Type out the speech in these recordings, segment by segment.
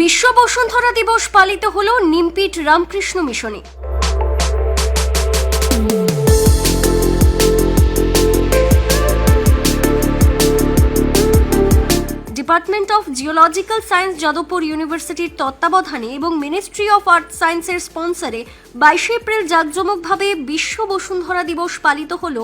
বিশ্ব বসুন্ধরা দিবস পালিত হল নিমপিট রামকৃষ্ণ মিশনে। Department of geological science Jadavpur ইউনিভার্সিটির তত্ত্বাবধানে এবং মিনিস্ট্রি অফ আর্থ সায়েন্সের স্পন্সরে বাইশে এপ্রিল জাঁকজমকভাবে বিশ্ব বসুন্ধরা দিবস পালিত হল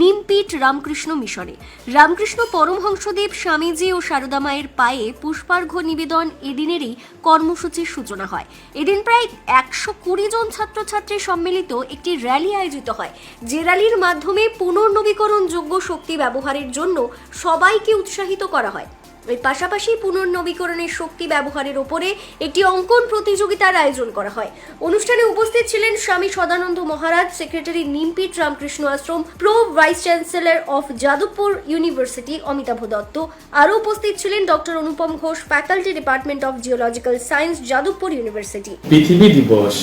নিমপিট রামকৃষ্ণ মিশনে। রামকৃষ্ণ পরমহংসদেব স্বামীজি ও সারদা মায়ের পায়ে পুষ্পার্ঘ্য নিবেদন এদিনেরই কর্মসূচির সূচনা হয়। এদিন প্রায় একশো কুড়ি জন ছাত্রছাত্রী সম্মিলিত একটি র্যালি আয়োজিত হয়। যে র্যালির মাধ্যমে পুনর্নবীকরণযোগ্য শক্তি ব্যবহারের জন্য সবাইকে উৎসাহিত করা হয়। এর পাশাপাশি পুনর্নবীকরণের শক্তি ব্যবহারের ওপরে একটি অঙ্কন প্রতিযোগিতার আয়োজন করা হয়। অনুষ্ঠানে উপস্থিত ছিলেন Swami Sadananda Maharaj, secretary Nimpith Ramakrishna Ashram, pro vice chancellor of Jadavpur University Amitabha Dutta. আরও উপস্থিত ছিলেন doctor Anupam Ghosh, faculty department of geological science, Jadavpur University. পৃথিবী দিবস,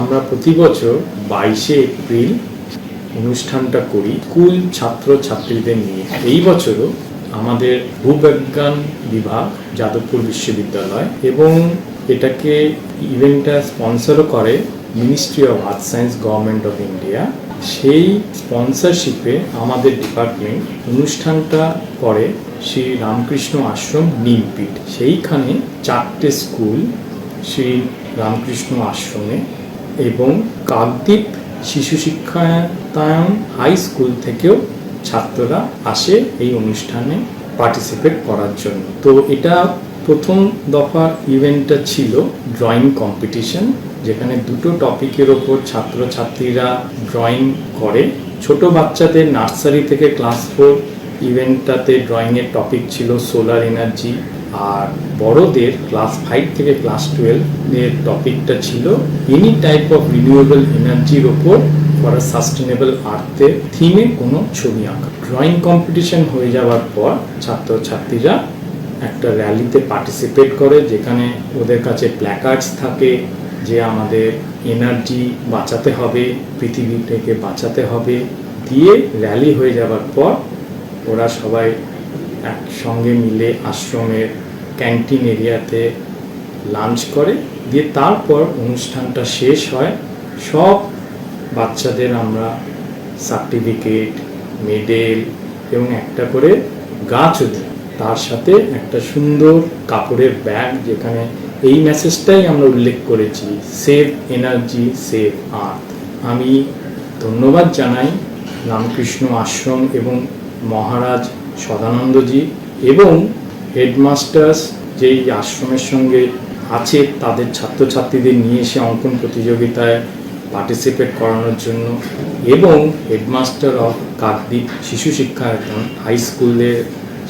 আমরা প্রতি বছর বাইশে এপ্রিল অনুষ্ঠানটা করি। স্কুল ছাত্র ছাত্রীদের নিয়ে। এই বছরও আমাদের ভূবিজ্ঞান বিভাগ, যাদবপুর বিশ্ববিদ্যালয় এবং এটাকে ইভেন্টটা স্পন্সরও করে ministry of earth science government of India সেই স্পন্সরশিপে আমাদের ডিপার্টমেন্ট অনুষ্ঠানটা করে শ্রী রামকৃষ্ণ আশ্রম নিমপিট সেইখানে চারটে স্কুল শ্রী রামকৃষ্ণ আশ্রমে এবং কাকদ্বীপ শিশু শিক্ষায়ন হাই স্কুল থেকেও ছাত্ররা আসে এই অনুষ্ঠানে পার্টিসিপেট করার জন্য। তো এটা প্রথম দফার ইভেন্টটা ছিল ড্রয়িং কম্পিটিশন যেখানে দুটো টপিকের ওপর ছাত্রছাত্রীরা ড্রয়িং করে। ছোট বাচ্চাদের নার্সারি থেকে ক্লাস ফোর ইভেন্টটাতে ড্রয়িংয়ের টপিক ছিল সোলার এনার্জি আর বড়দের ক্লাস ফাইভ থেকে ক্লাস টুয়েলভ এর টপিকটা ছিল। এনি টাইপ অফ রিনিউয়েবল এনার্জির ওপর ফর আ সাস্টেনেবল আর্থের থিমে কোনো ছবি আঁকা। ড্রয়িং কম্পিটিশন হয়ে যাওয়ার পর ছাত্রছাত্রীরা একটা র্যালিতে পার্টিসিপেট করে, যেখানে ওদের কাছে প্ল্যাকার্ডস থাকে, যে আমাদের এনার্জি বাঁচাতে হবে পৃথিবীটাকে বাঁচাতে হবে। দিয়ে র্যালি হয়ে যাওয়ার পর ওরা সবাই একসঙ্গে মিলে আশ্রমের ক্যান্টিন এরিয়াতে লাঞ্চ করে। দিয়ে তারপর অনুষ্ঠানটা শেষ হয়। সব বাচ্চাদের আমরা সার্টিফিকেট মেডেল এবং একটা করে গাছও দিই। তার সাথে একটা সুন্দর কাপড়ের ব্যাগ যেখানে এই মেসেজটাই আমরা উল্লেখ করেছি সেভ এনার্জি সেভ আর্থ আমি ধন্যবাদ জানাই রামকৃষ্ণ আশ্রম এবং মহারাজ সদানন্দজি এবং হেডমাস্টার্স যেই আশ্রমের সঙ্গে আছে, তাদের ছাত্রছাত্রীদের নিয়ে এসে অঙ্কন প্রতিযোগিতায় পার্টিসিপেট করানোর জন্য এবং হেডমাস্টার অফ কাকদ্বীপ শিশু শিক্ষায়তন হাই স্কুলে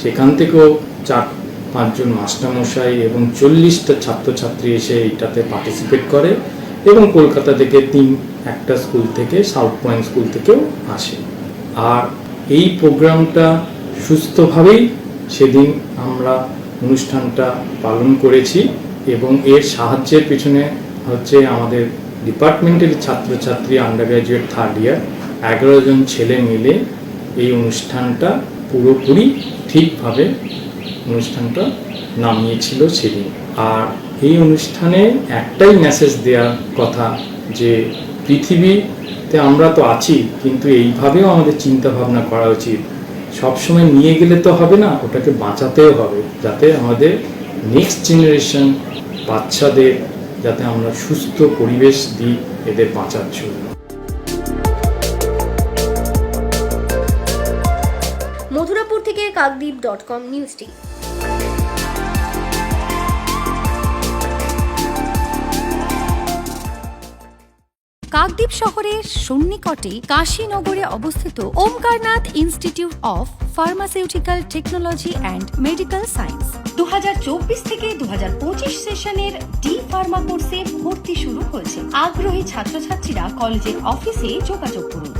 সেখান থেকেও চার পাঁচজন মাস্টারমশাই এবং চল্লিশটা ছাত্রছাত্রী এসে এইটাতে পার্টিসিপেট করে এবং কলকাতা থেকে তিন একটা স্কুল থেকে সাউথ পয়েন্ট স্কুল থেকেও আসে। আর এই প্রোগ্রামটা সুস্থভাবেই সেদিন আমরা অনুষ্ঠানটা পালন করেছি এবং এর সাহায্যের পিছনে হচ্ছে আমাদের ডিপার্টমেন্টের ছাত্রছাত্রী আন্ডার গ্র্যাজুয়েট থার্ড ইয়ার এগারো জন ছেলে মিলে এই অনুষ্ঠানটা পুরোপুরি ঠিকভাবে অনুষ্ঠানটা নামিয়েছিল সেদিন। আর এই অনুষ্ঠানে একটাই মেসেজ দেওয়ার কথা যে, পৃথিবীতে আমরা তো আছি, কিন্তু এইভাবেও আমাদের চিন্তা ভাবনা করা উচিত। সবসময় নিয়ে গেলে তো হবে না, ওটাকে বাঁচাতেও হবে, যাতে আমাদের নেক্সট জেনারেশন বাচ্চাদের যাতে আমরা সুস্থ পরিবেশ দিই এদের বাঁচার জন্য। মথুরাপুর থেকে কাকদ্বীপ ডট কম নিউজটি। কাকদ্বীপ শহরের সন্নিকটে কাশীনগরে অবস্থিত Omkarnath institute of pharmaceutical technology and medical science দু হাজার চব্বিশ থেকে দু হাজার পঁচিশ সেশনের ডি ফার্মা কোর্সে ভর্তি শুরু হয়েছে। আগ্রহী ছাত্রছাত্রীরা কলেজের অফিসে যোগাযোগ করুন।